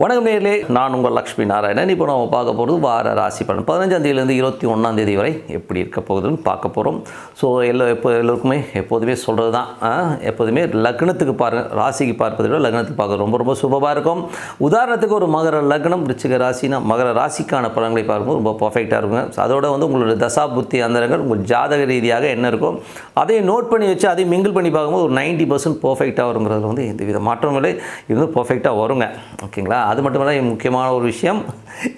வணக்கம் நேர்களே நான் உங்கள் லக்ஷ்மி நாராயணன். இப்போ நம்ம பார்க்க போகிறது வார ராசி பலன். பதினஞ்சாம் தேதியிலேருந்து இருபத்தி ஒன்றாம் தேதி வரை எப்படி இருக்க போகுதுன்னு பார்க்க போகிறோம் ஸோ எல்லா எப்போ எல்லோருக்குமே எப்போதுமே சொல்கிறது தான் எப்போதுமே லக்னத்துக்கு பாருங்கள் ராசிக்கு பார்ப்பதை விட லக்னத்துக்கு பார்க்க ரொம்ப ரொம்ப சுபமாக இருக்கும். உதாரணத்துக்கு ஒரு மகர லக்னம் ரிச்சிக ராசினா மகர ராசிக்கான பலன்களை பார்க்கும்போது ரொம்ப பர்ஃபெக்டாக இருக்குங்க அதோட வந்து உங்களோட தசா புத்தி அந்தரங்கள் உங்கள் ஜாதக ரீதியாக என்ன இருக்கோ அதையும் நோட் பண்ணி வச்சு அதையும் மிங்கிள் பண்ணி பார்க்கும்போது ஒரு நைன்ட்டி பர்சன்ட் பர்ஃபெக்டாக வருங்கிறதுல வந்து எந்த வித மாற்றங்களே இது வந்து பர்ஃபெக்டாக வருங்க. ஓகேங்களா? அது மட்டும் முக்கியமான ஒரு விஷயம்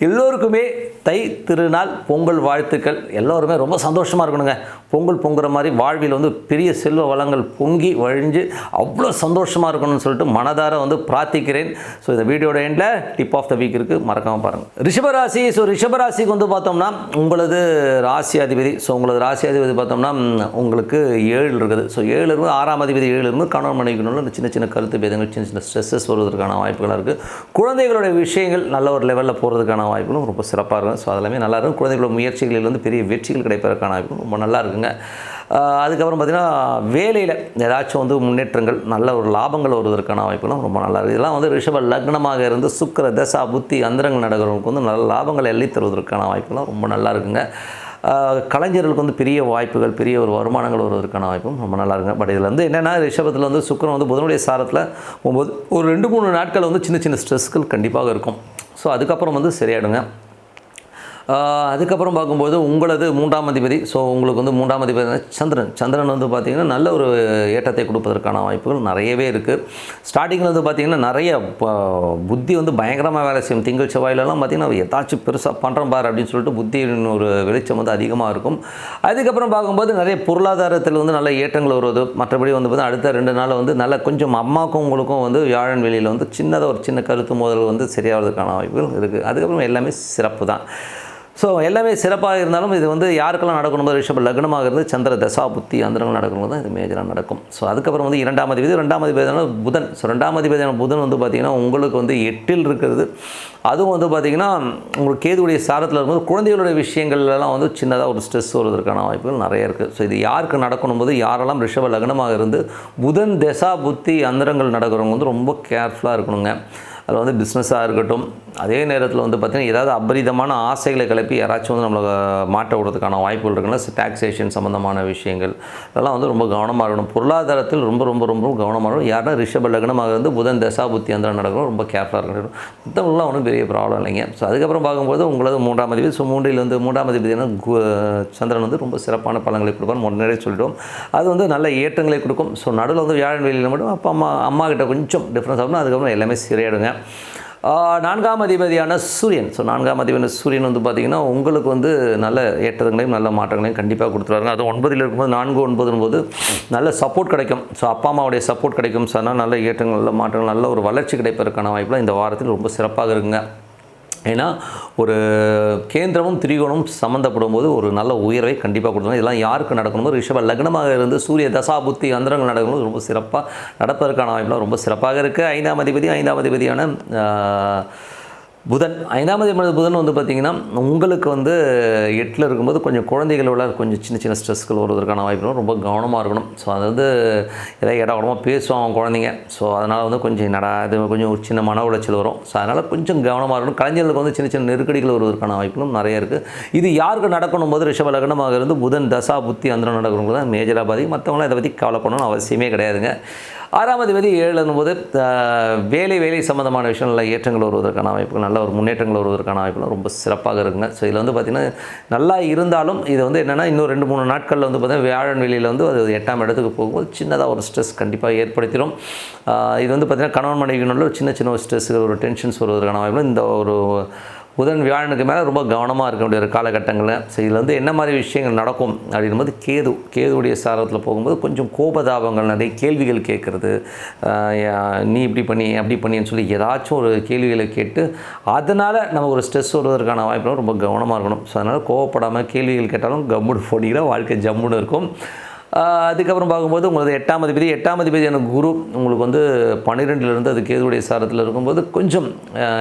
எல்லோருக்குமே தை திருநாள் பொங்கல் வாழ்த்துக்கள். எல்லோருமே ரொம்ப சந்தோஷமாக இருக்கணுங்க. பொங்கல் பொங்குற மாதிரி வாழ்வில் வந்து பெரிய செல்வ வளங்கள் பொங்கி வழிஞ்சு அவ்வளோ சந்தோஷமாக இருக்கணும்னு சொல்லிட்டு மனதார வந்து பிரார்த்திக்கிறேன். ஸோ இந்த வீடியோட எண்டில் டிப் ஆஃப் த வீக் இருக்குது மறக்காமல் பாருங்கள் ரிஷபராசி ஸோ ரிஷபராசிக்கு வந்து பார்த்தோம்னா உங்களது ராசி அதிபதி ஸோ உங்களது ராசி அதிபதி பார்த்தோம்னா உங்களுக்கு ஏழு இருக்குது. ஸோ ஏழு இருந்து ஆறாம் அதிபதி ஏழு இருந்து கணவன் மனைவிக்கணும்னு சின்ன சின்ன கருத்து பேதங்கள் சின்ன சின்ன ஸ்ட்ரெஸ்ஸஸ் வருவதற்கான வாய்ப்புகளாக இருக்குது குழந்தைகளோட விஷயங்கள் நல்ல ஒரு லெவலில் போகிறது போகிறதுக்கான வாய்ப்புகளும் ரொம்ப சிறப்பாக இருக்கும். ஸோ அதெல்லாமே நல்லா இருக்கும். குழந்தைகளோட முயற்சிகளில் வந்து பெரிய வெற்றிகள் கிடைப்பதற்கான வாய்ப்புகளும் ரொம்ப நல்லா இருக்குங்க. அதுக்கப்புறம் பார்த்திங்கன்னா வேலையில் ஏதாச்சும் வந்து முன்னேற்றங்கள் நல்ல ஒரு லாபங்கள் வருவதற்கான வாய்ப்புகளும் ரொம்ப நல்லா இருக்குது இதெல்லாம் வந்து ரிஷப லக்னமாக இருந்து சுக்கர தசா புத்தி அந்தரங்கள் நடக்கிறவங்களுக்கு வந்து நல்ல லாபங்கள் எள்ளி தருவதற்கான வாய்ப்புகளும் ரொம்ப நல்லா இருக்குங்க. கலைஞர்களுக்கு வந்து பெரிய வாய்ப்புகள் பெரிய ஒரு வருமானங்கள் வருவதற்கான வாய்ப்பும் ரொம்ப நல்லா இருக்குங்க. பட் இதில் வந்து என்னென்னா ரிஷபத்தில் வந்து சுக்கரம் வந்து புதனுடைய சாரத்தில் போகும்போது ஒரு ரெண்டு மூணு நாட்கள் வந்து சின்ன சின்ன ஸ்ட்ரெஸ்கள் கண்டிப்பாக இருக்கும். ஸோ அதுக்கப்புறம் வந்து சரியாயிடுங்க. அதுக்கப்புறம் பார்க்கும்போது உங்களது மூன்றாம் அதிபதி ஸோ உங்களுக்கு வந்து மூன்றாம் அதிபதி சந்திரன். சந்திரன் வந்து பார்த்திங்கன்னா நல்ல ஒரு ஏற்றத்தை கொடுப்பதற்கான வாய்ப்புகள் நிறையவே இருக்குது ஸ்டார்டிங்கில் வந்து பார்த்திங்கன்னா நிறைய புத்தி வந்து பயங்கரமாக வேலை செய்யும். திங்கள் செவ்வாயிலெல்லாம் பார்த்திங்கன்னா ஏதாச்சும் பெருசாக பண்ணுறோம் பார் அப்படின்னு சொல்லிட்டு புத்தியின் ஒரு வெளிச்சம் வந்து அதிகமாக இருக்கும். அதுக்கப்புறம் பார்க்கும்போது நிறைய பொருளாதாரத்தில் வந்து நல்ல ஏற்றங்கள் வருவது. மற்றபடி வந்து பார்த்தா அடுத்த ரெண்டு நாள் வந்து நல்ல கொஞ்சம் அம்மாக்கும் உங்களுக்கும் வந்து வியாழன் வெளியில் வந்து சின்னதாக ஒரு சின்ன கருத்து மோதல் வந்து சரியாகிறதுக்கான வாய்ப்புகள் இருக்குது அதுக்கப்புறம் எல்லாமே சிறப்பு தான் ஸோ எல்லாமே சிறப்பாக இருந்தாலும் இது வந்து யாருக்கெல்லாம் நடக்கணும்? ரிஷப லக்னமாக இருந்து சந்திர தசா புத்தி அந்தரங்கள் நடக்கணும். தான் இது மேஜராக நடக்கும். ஸோ அதுக்கப்புறம் வந்து இரண்டாம் அதிபதி. ரெண்டாம் அதிபதியான புதன். ஸோ ரெண்டாம் அதிபதியான புதன் வந்து பார்த்திங்கன்னா உங்களுக்கு வந்து எட்டில் இருக்கிறது. அதுவும் வந்து பார்த்திங்கன்னா உங்களுக்கு கேதுவுடைய சாரத்தில் இருக்கும்போது குழந்தைகளுடைய விஷயங்கள்லாம் வந்து சின்னதாக ஒரு ஸ்ட்ரெஸ் வருவதற்கான வாய்ப்புகள் நிறைய இருக்குது ஸோ இது யாருக்கு நடக்கணும்? போது யாரெல்லாம் ரிஷப லக்னமாக இருந்து புதன் தசா புத்தி அந்தரங்கள் நடக்கிறவங்க வந்து ரொம்ப கேர்ஃபுல்லாக இருக்கணுங்க. அதில் வந்து பிஸ்னஸாக இருக்கட்டும் அதே நேரத்தில் வந்து பார்த்திங்கன்னா ஏதாவது அபரிதமான ஆசைகளை கிளப்பி யாராச்சும் வந்து நம்மளை மாட்ட விடுறதுக்கான வாய்ப்புகள் இருக்குன்னா டாக்ஸேஷன் சம்மந்தமான விஷயங்கள் இதெல்லாம் வந்து ரொம்ப கவனமாக இருக்கணும். பொருளாதாரத்தில் ரொம்ப ரொம்ப ரொம்ப கவனமாக இருக்கணும். யாருன்னா ரிஷப லக்னமாக இருந்து புதன் தசா புத்தி அந்த நடக்கணும். ரொம்ப கேர்ஃபுல்லாக இருக்கணும். மற்றவங்களாம் ஒன்றும் பெரிய ப்ராப்ளம் இல்லைங்க. ஸோ அதுக்கப்புறம் பார்க்கும்போது உங்களது மூன்றாம் அதிபதி ஸோ மூன்றில் வந்து மூன்றாம் அதிபதினா சந்திரன் வந்து ரொம்ப சிறப்பான பலன்களை கொடுப்பார் முன்னரே சொல்லிட்டோம். அது வந்து நல்ல ஏற்றங்களை கொடுக்கும். ஸோ நடுவில் வந்து வியாழன் வெளியில் மட்டும் அப்பா அம்மா அம்மா கிட்ட கொஞ்சம் டிஃப்ரென்ஸ் ஆகணும் அதுக்கப்புறம் எல்லாமே சரியாயிடுங்க நான்காம் அதிபதியான சூரியன். ஸோ நான்காம் அதிபதியான சூரியன் வந்து பார்த்திங்கன்னா உங்களுக்கு வந்து நல்ல ஏற்றங்களையும் நல்ல மாற்றங்களையும் கண்டிப்பாக கொடுத்துருவாங்க அது ஒன்பதில் இருக்கும்போது நான்கு ஒன்பதும் போது நல்ல சப்போர்ட் கிடைக்கும். ஸோ அப்பா அம்மாவுடைய சப்போர்ட் கிடைக்கும். சொன்னால் நல்ல ஏற்றங்கள் நல்ல மாற்றங்கள் நல்ல ஒரு வளர்ச்சி கிடைப்பதற்கான வாய்ப்புலாம் இந்த வாரத்தில் ரொம்ப சிறப்பாக இருக்குங்க. ஏன்னா ஒரு கேந்திரமும் திரிகோணமும் சம்மந்தப்படும் போது ஒரு நல்ல உயர்வை கண்டிப்பாக கொடுக்கணும் இதெல்லாம் யாருக்கு நடக்கணுமோ ரிஷப லக்னமாக இருந்து சூரிய தசா புத்தி அந்தரங்கள் நடக்கணும் ரொம்ப சிறப்பாக நடப்பதற்கான வாய்ப்புலாம் ரொம்ப சிறப்பாக இருக்குது ஐந்தாம் அதிபதி ஐந்தாம் அதிபதியான புதன் ஐந்தாம் அதிபதி புதன் வந்து பார்த்திங்கன்னா உங்களுக்கு வந்து எட்டில் இருக்கும்போது கொஞ்சம் குழந்தைகளோட கொஞ்சம் சின்ன சின்ன ஸ்ட்ரெஸ்கள் வருவதற்கான வாய்ப்புகளும் ரொம்ப கவனமாக இருக்கணும். ஸோ அது வந்து ஏதாவது இடமா பேசுவாங்க குழந்தைங்க. ஸோ அதனால் வந்து கொஞ்சம் நட இது கொஞ்சம் ஒரு சின்ன மன உளைச்சல் வரும். ஸோ அதனால் கொஞ்சம் கவனமாக இருக்கணும். கலைஞர்களுக்கு வந்து சின்ன சின்ன நெருக்கடிகள் வருவதற்கான வாய்ப்புகளும் நிறைய இருக்குது இது யாருக்கு நடக்கணும்? போது ரிஷப லக்னமாக இருந்து புதன் தசா புத்தி அந்தரம் நடக்கணும் தான் மேஜராக பாதி மற்றவங்களாம் இதை பற்றி கவலைப்படணும்னு அவசியமே கிடையாதுங்க. ஆறாம் அதிபதி ஏழு போது வேலை வேலை சம்மந்தமான விஷயங்களில் ஏற்றங்கள் வருவதற்கான வாய்ப்புகள் நல்ல ஒரு முன்னேற்றங்கள் வருவதற்கான வாய்ப்புகள் ரொம்ப சிறப்பாக இருக்குங்க. ஸோ இதில் வந்து பார்த்திங்கன்னா நல்லா இருந்தாலும் இது வந்து என்னென்னா இன்னும் ரெண்டு மூணு நாட்களில் வந்து பார்த்திங்கன்னா வியாழன் வெளியில் வந்து அது எட்டாம் இடத்துக்கு போகும்போது சின்னதாக ஒரு ஸ்ட்ரெஸ் கண்டிப்பாக ஏற்படுத்திடும். இது வந்து பார்த்திங்கன்னா கணவன் மனைவிக்குள்ள ஒரு சின்ன சின்ன ஒரு ஸ்ட்ரெஸ் ஒரு டென்ஷன்ஸ் வருவதற்கான வாய்ப்பு இந்த ஒரு புதன் வியாழனுக்கு மேலே ரொம்ப கவனமாக இருக்க வேண்டிய ஒரு காலகட்டங்களில். ஸோ இதில் வந்து என்ன மாதிரி விஷயங்கள் நடக்கும் அப்படின்போது கேது கேதுடைய சாரத்தில் போகும்போது கொஞ்சம் கோபதாபங்கள் நிறைய கேள்விகள் கேட்குறது நீ இப்படி பண்ணி அப்படி பண்ணின்னு சொல்லி ஏதாச்சும் ஒரு கேள்விகளை கேட்டு அதனால் நம்ம ஒரு ஸ்ட்ரெஸ் வருவதற்கான வாய்ப்புலாம் ரொம்ப கவனமாக இருக்கணும். ஸோ அதனால் கோவப்படாமல் கேள்விகள் கேட்டாலும் கம்முடு போனீங்கன்னா வாழ்க்கை ஜம்முன்னு இருக்கும். அதுக்கப்புறம் பார்க்கும்போது உங்களுக்கு எட்டாம் அதிபதி எட்டாம் அதிபதி எனக்கு குரு உங்களுக்கு வந்து பன்னிரெண்டுலேருந்து அது கேதுடைய சாரத்தில் இருக்கும்போது கொஞ்சம்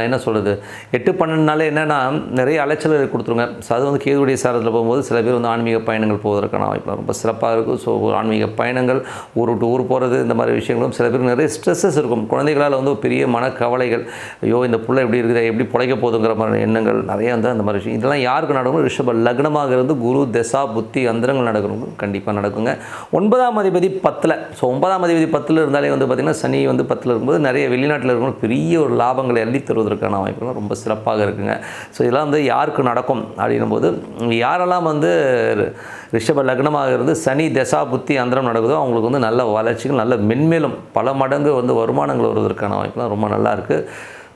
என்ன சொல்கிறது எட்டு பன்னெண்டுனாலே என்னென்னா நிறைய அலைச்சல் கொடுத்துருங்க. ஸோ அது வந்து கேதுடைய சாரத்தில் போகும்போது சில பேர் வந்து ஆன்மீக பயணங்கள் போவதற்கான வாய்ப்பு ரொம்ப சிறப்பாக இருக்கும். ஸோ ஆன்மீக பயணங்கள் ஊர் விட்டு ஊர் போகிறது இந்த மாதிரி விஷயங்களும் சில பேருக்கு நிறைய ஸ்ட்ரெஸ்ஸஸ் இருக்கும். குழந்தைகளால் வந்து பெரிய மனக்கவலைகள் ஐயோ இந்த பிள்ளை எப்படி இருக்குது எப்படி பிழைக்க போகுதுங்கிற மாதிரி எண்ணங்கள் நிறைய வந்து அந்த மாதிரி விஷயம். இதெல்லாம் யாருக்கு நடக்கும் ரிஷப லக்னமாக இருந்து குரு தசா புத்தி அந்தரங்கள் நடக்கணும். கண்டிப்பாக நடக்குங்க. ஒன்பதாம் அதிபதி பத்தில். ஸோ ஒன்பதாம் அதிபதி பத்தில் இருந்தாலே வந்து பார்த்திங்கன்னா சனி வந்து பத்தில் இருக்கும்போது நிறைய வெளிநாட்டில் இருக்கும் பெரிய ஒரு லாபங்களை எழுதி தருவதற்கான வாய்ப்புகள் ரொம்ப சிறப்பாக இருக்குங்க. ஸோ இதெல்லாம் வந்து யாருக்கு நடக்கும் அப்படின்னும் போது யாரெல்லாம் வந்து ரிஷப லக்னமாக இருந்து சனி தசா புத்தி அந்தரம் நடக்குதோ அவங்களுக்கு வந்து நல்ல வளர்ச்சிகள் நல்ல மென்மேலும் பல மடங்கு வந்து வருமானங்கள் வருவதற்கான வாய்ப்புலாம் ரொம்ப நல்லா இருக்குது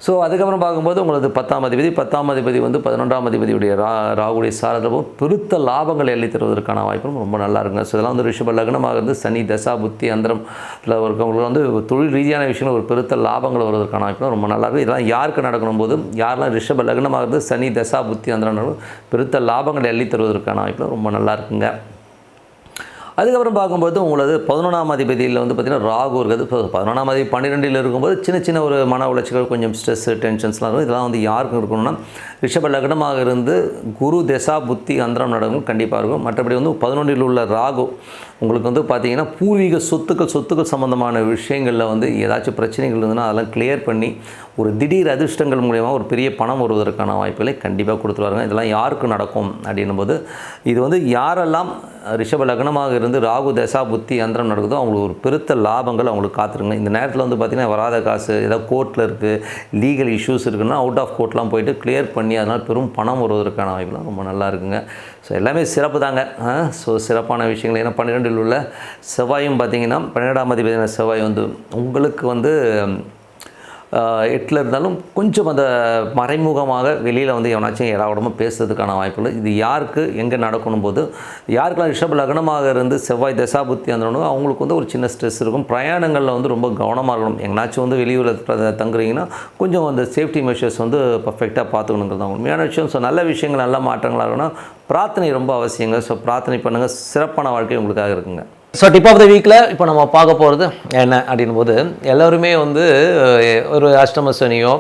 ஸோ அதுக்கப்புறம் பார்க்கும்போது உங்களுக்கு பத்தாம் அதிபதி பத்தாம் அதிபதி வந்து பதினொன்றாம் அதிபதியுடைய ரா ராகுடைய சாரதமும் பெருத்த லாபங்களை எழுதி தருவதற்கான வாய்ப்பும் ரொம்ப நல்லா இருக்குங்க. ஸோ இதெல்லாம் வந்து ரிஷப லக்னமாக இருந்து சனி தசா புத்தி அந்தரம்ல இருக்கவங்களுக்கு வந்து தொழில் ரீதியான விஷயங்கள் ஒரு பெருத்த லாபங்கள் வருவதற்கான வாய்ப்பும் ரொம்ப நல்லாயிருக்கும் இதெல்லாம் யாருக்கு நடக்கணும் போது யாரெல்லாம் ரிஷப லக்னமாக இருந்து சனி தசா புத்தி அந்தரம் பெருத்த லாபங்களை எழுதி தருவதற்கான வாய்ப்பும் ரொம்ப நல்லா இருக்குங்க. அதுக்கப்புறம் பார்க்கும்போது உங்களது பதினொன்றாம் அதிபதியில் வந்து பார்த்திங்கன்னா ராகு இருக்குது. இப்போ பதினொன்றாம் அதிபதி பன்னிரெண்டில் இருக்கும்போது சின்ன சின்ன ஒரு மன உளைச்சல்கள் கொஞ்சம் ஸ்ட்ரெஸ்ஸு டென்ஷன்ஸ்லாம் இருக்கும். இதெல்லாம் வந்து யாருக்கும் இருக்கணும்னா ரிஷப லக்னமாக இருந்து குரு தசா புத்தி அந்தரம் நடக்கும் கண்டிப்பாக இருக்கும். மற்றபடி வந்து பதினொன்றில் உள்ள ராகு உங்களுக்கு வந்து பார்த்தீங்கன்னா பூர்வீக சொத்துக்கள் சொத்துக்கள் சம்மந்தமான விஷயங்களில் வந்து ஏதாச்சும் பிரச்சனைகள் இருந்ததுன்னா அதெல்லாம் கிளியர் பண்ணி ஒரு திடீர் அதிர்ஷ்டங்கள் மூலயமா ஒரு பெரிய பணம் வருவதற்கான வாய்ப்புகளை கண்டிப்பாக கொடுத்துருவாங்க இதெல்லாம் யாருக்கு நடக்கும் அப்படின்னும் போது இது வந்து யாரெல்லாம் ரிஷப லக்னமாக இருந்து ராகு தசா புத்தி அந்தரம் நடக்குதோ அவங்களுக்கு ஒரு பெருத்த லாபங்கள் அவங்களுக்கு காத்துருங்க. இந்த நேரத்தில் வந்து பார்த்திங்கன்னா வராத காசு ஏதாவது கோர்ட்டில் இருக்குது லீகல் இஷ்யூஸ் இருக்குன்னா அவுட் ஆஃப் கோர்ட்லாம் போயிட்டு கிளியர் பண்ணி அதனால் பெரும் பணம் வருவதற்கான வாய்ப்புலாம் ரொம்ப நல்லா இருக்குங்க. ஸோ எல்லாமே சிறப்பு தாங்க. ஸோ சிறப்பான விஷயங்கள். ஏன்னா பன்னிரெண்டில் உள்ள செவ்வாயும் பார்த்தீங்கன்னா பன்னிரெண்டாம் அதிபதியான செவ்வாய் வந்து உங்களுக்கு வந்து எட்டில் இருந்தாலும் கொஞ்சம் அந்த மறைமுகமாக வெளியில் வந்து எவனாச்சும் எல்லாரோடமும் பேசுறதுக்கான வாய்ப்புகள். இது யாருக்கு எங்கே நடக்கணும் போது யாருக்கெல்லாம் ரிஷப லக்னமாக இருந்து செவ்வாய் தசாபுத்தி அந்த அவங்களுக்கு வந்து ஒரு சின்ன ஸ்ட்ரெஸ் இருக்கும். பிரயாணங்களில் வந்து ரொம்ப கவனமாக இருக்கணும். எங்கனாச்சும் வந்து வெளியூரில் தங்குறீங்கன்னா கொஞ்சம் அந்த சேஃப்டி மெஷர்ஸ் வந்து பர்ஃபெக்டாக பார்த்துக்கணுங்கிறது தான் உண்மையான விஷயம் ஸோ நல்ல விஷயங்கள் நல்ல மாற்றங்களாக இருக்கணும் பிரார்த்தனை ரொம்ப அவசியங்க. ஸோ பிரார்த்தனை பண்ணுங்கள் சிறப்பான வாழ்க்கை உங்களுக்காக இருக்குங்க. ஸோ டிப் ஆஃப் த வீக்கில் இப்போ நம்ம பார்க்க போகிறது என்ன அப்படின்னும் போது எல்லோருமே வந்து ஒரு அஷ்டம சனியோ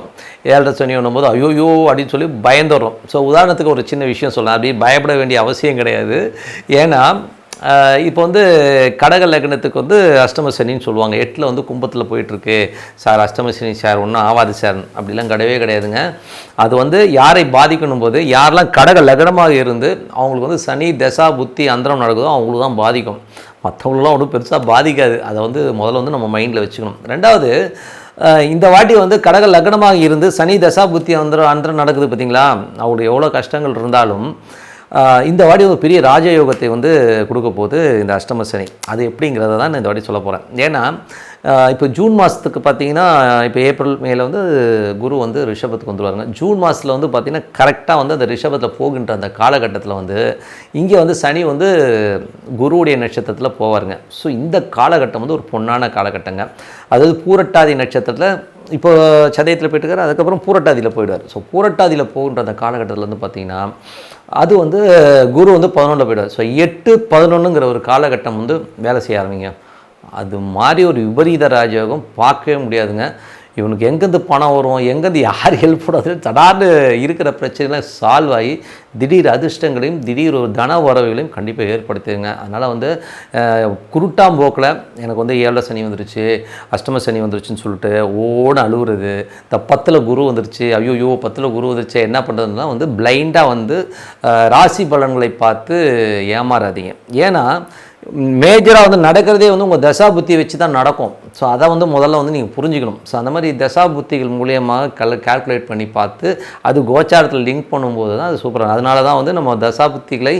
ஏழரை சனியோன்னும் போது ஐயோயோ அப்படின்னு சொல்லி பயந்துடுறோம். ஸோ உதாரணத்துக்கு ஒரு சின்ன விஷயம் சொல்லலாம். அப்படி பயப்பட வேண்டிய அவசியம் கிடையாது. ஏன்னா இப்போ வந்து கடக லக்னத்துக்கு வந்து அஷ்டம சனின்னு சொல்லுவாங்க. எட்டில் வந்து கும்பத்தில் போயிட்டுருக்கு. சார் அஷ்டம சனி சார் ஒன்றும் ஆவாது சார். அப்படிலாம் கிடையவே கிடையாதுங்க. அது வந்து யாரை பாதிக்கணும் போது யாரெல்லாம் கடக லக்னமாக இருந்து அவங்களுக்கு வந்து சனி தசா புத்தி அந்தரம் நடக்குதோ அவங்களுக்கு தான் பாதிக்கும். மற்றவங்களெலாம் ஒன்றும் பெருசாக பாதிக்காது. அதை வந்து முதல்ல வந்து நம்ம மைண்டில் வச்சுக்கணும். ரெண்டாவது இந்த வாட்டி வந்து கடக லக்னமாக இருந்து சனி தசா புத்தி அந்தரம் அந்தரம் நடக்குது பார்த்தீங்களா அவங்களுக்கு எவ்வளோ கஷ்டங்கள் இருந்தாலும் இந்த வாடி ஒரு பெரிய ராஜயோகத்தை வந்து கொடுக்க போகுது இந்த அஷ்டம சனி. அது எப்படிங்கிறத தான் நான் இந்த வாட்டி சொல்ல போகிறேன் ஏன்னா இப்போ ஜூன் மாதத்துக்கு பார்த்தீங்கன்னா இப்போ ஏப்ரல் மேல வந்து குரு வந்து ரிஷபத்துக்கு வந்துருவாருங்க. ஜூன் மாதத்தில் வந்து பார்த்திங்கன்னா கரெக்டாக வந்து அந்த ரிஷபத்தில் போகின்ற அந்த காலகட்டத்தில் வந்து இங்கே வந்து சனி வந்து குருவுடைய நட்சத்திரத்தில் போவாருங்க. ஸோ இந்த காலகட்டம் வந்து ஒரு பொன்னான காலகட்டங்க. அதாவது பூரட்டாதி நட்சத்திரத்தில் இப்போ சதயத்தில் போயிட்டுருக்காரு அதுக்கப்புறம் பூரட்டாதியில் போயிடுவார். ஸோ பூரட்டாதியில் போகின்ற அந்த காலகட்டத்தில் வந்து பார்த்திங்கன்னா அது வந்து குரு வந்து பதினொன்றில் போயிடுவார். ஸோ எட்டு பதினொன்றுங்கிற ஒரு காலகட்டம் வந்து வேலை செய்ய ஆரம்பிங்க. அது மாதிரி ஒரு விபரீத ராஜயோகம் பார்க்கவே முடியாதுங்க. இவனுக்கு எங்கேருந்து பணம் வரும் எங்கேருந்து யார் ஹெல்ப் பண்ணாது தடார்னு இருக்கிற பிரச்சனைலாம் சால்வ் ஆகி திடீர் அதிர்ஷ்டங்களையும் திடீர் ஒரு தன உறவுகளையும் கண்டிப்பாக ஏற்படுத்துங்க. அதனால் வந்து குருட்டாம் போக்கில் எனக்கு வந்து ஏழரை சனி வந்துருச்சு அஷ்டம சனி வந்துருச்சுன்னு சொல்லிட்டு ஓட அழுகுறது இந்த பத்தில் குரு வந்துருச்சு ஐயோ பத்தில் குரு வந்துருச்சு என்ன பண்ணுறதுனா வந்து பிளைண்டாக வந்து ராசி பலன்களை பார்த்து ஏமாறாதீங்க. ஏன்னா மேஜராக வந்து நடக்கிறதே வந்து உங்கள் தசா புத்தி வச்சு தான் நடக்கும். ஸோ அதை வந்து முதல்ல வந்து நீங்கள் புரிஞ்சுக்கணும். ஸோ அந்த மாதிரி தசா புத்திகள் மூலியமாக கல் கால்குலேட் பண்ணி பார்த்து அது கோச்சாரத்தில் லிங்க் பண்ணும்போது தான் அது சூப்பராக அதனால தான் வந்து நம்ம தசா புத்திகளை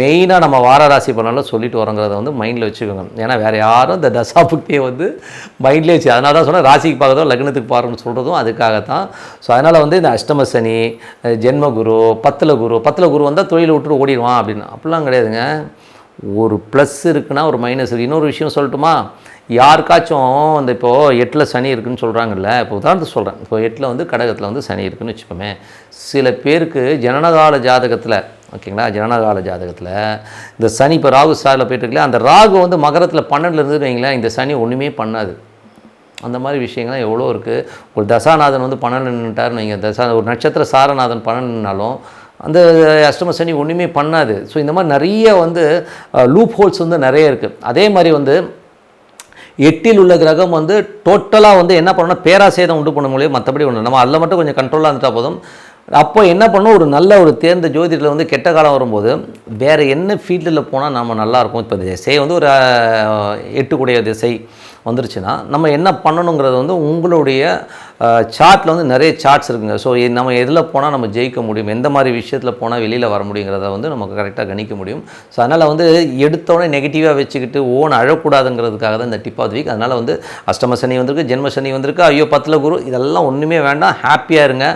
மெயினாக நம்ம வார ராசி பலனில் சொல்லிட்டு வரோங்கிறத வந்து மைண்டில் வச்சுக்கோங்க. ஏன்னா வேறு யாரும் இந்த தசா புத்தியை வந்து மைண்ட்லேயே வச்சு அதனால தான் சொன்னேன் ராசிக்கு பார்க்கறதோ லக்னத்துக்கு பார்க்கணும்னு சொல்கிறதும் அதுக்காக தான் ஸோ அதனால் வந்து இந்த அஷ்டம சனி ஜென்ம குரு பத்தில் குரு பத்தில் குரு வந்தால் தொழிலை விட்டுட்டு ஓடிடுவான் அப்படின்னு. அப்படிலாம் கிடையாதுங்க. ஒரு ப்ளஸ் இருக்குன்னா ஒரு மைனஸ் இருக்குது இன்னொரு விஷயம் சொல்லட்டுமா? யாருக்காச்சும் அந்த இப்போது எட்டில் சனி இருக்குன்னு சொல்கிறாங்கல்ல இப்போ உதாரணத்துக்கு சொல்கிறேன் இப்போ எட்டில் வந்து கடகத்தில் வந்து சனி இருக்குன்னு வச்சுப்போமே சில பேருக்கு ஜனனகால ஜாதகத்தில் ஓகேங்களா? ஜனனகால ஜாதகத்தில் இந்த சனி இப்போ ராகு ஸ்டாரில் போயிட்டுருக்கல அந்த ராகு வந்து மகரத்தில் பன்னெண்டில் இருந்து வைங்களேன் இந்த சனி ஒன்றுமே பண்ணாது. அந்த மாதிரி விஷயங்கள்லாம் எவ்வளோ இருக்குது ஒரு தசாநாதன் வந்து பன்னெண்டு நின்றுட்டாருன்னு வைங்க தசா ஒரு நட்சத்திர சாரநாதன் பன்னெண்டுனாலும் அந்த அஷ்டம சனி ஒன்றுமே பண்ணாது. ஸோ இந்த மாதிரி நிறைய வந்து லூப் ஹோல்ஸ் வந்து நிறைய இருக்குது அதே மாதிரி வந்து எட்டில் உள்ள கிரகம் வந்து டோட்டலாக வந்து என்ன பண்ணணும்? பேராசேதம் உண்டு பண்ண முடியும் மற்றபடி ஒன்று நம்ம அதில் மட்டும் கொஞ்சம் கண்ட்ரோலாக இருந்துட்டால் போதும். அப்போ என்ன பண்ணணும்? ஒரு நல்ல ஒரு தேர்ந்த ஜோதிடத்தில் வந்து கெட்ட காலம் வரும்போது வேறு என்ன ஃபீல்டில் போனால் நம்ம நல்லாயிருக்கும் இப்போ திசை வந்து ஒரு எட்டுக்குடைய திசை வந்துருச்சுன்னா நம்ம என்ன பண்ணணுங்கிறது வந்து உங்களுடைய சார்ட்டில் வந்து நிறைய சார்ட்ஸ் இருக்குங்க. ஸோ நம்ம எதில் போனால் நம்ம ஜெயிக்க முடியும் எந்த மாதிரி விஷயத்தில் போனால் வெளியில் வர முடியுங்கிறத வந்து நமக்கு கரெக்டாக கணிக்க முடியும். ஸோ அதனால் வந்து எடுத்தோடனே நெகட்டிவாக வச்சுக்கிட்டு ஓன் அழக்கூடாதுங்கிறதுக்காக தான் இந்த டிப் ஆஃப் வீக் அதனால் வந்து அஷ்டம சனி வந்திருக்கு ஜென்ம சனி வந்திருக்கு ஐயோ பத்தில் குரு இதெல்லாம் ஒன்றுமே வேண்டாம் ஹாப்பியாக இருங்க.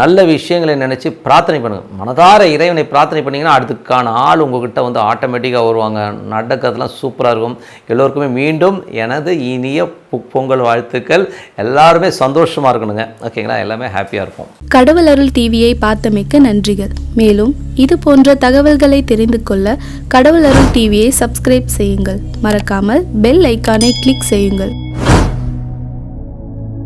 நல்ல விஷயங்களை நினச்சி பிரார்த்தனை பண்ணுங்கள் மனதார இறைவனை பிரார்த்தனை பண்ணிங்கன்னா அதுக்கான ஆள் உங்கள்கிட்ட வந்து ஆட்டோமேட்டிக்காக வருவாங்க. நடக்கிறதுலாம் சூப்பராக இருக்கும். எல்லோருக்குமே மீண்டும் என எனது இனிய பொ- பொங்கல் வாழ்த்துக்கள். எல்லாருமே சந்தோஷமாக இருக்கணுங்க. ஓகேங்களா? எல்லாமே ஹாப்பியாக இருக்கும் கடவுள் அருள் டிவியை பார்த்தமைக்க நன்றிகள். மேலும் இது போன்ற தகவல்களை தெரிந்து கொள்ள கடவுள் அருள் டிவியை சப்ஸ்கிரைப் செய்யுங்கள். மறக்காமல் பெல் ஐக்கானை கிளிக் செய்யுங்கள்.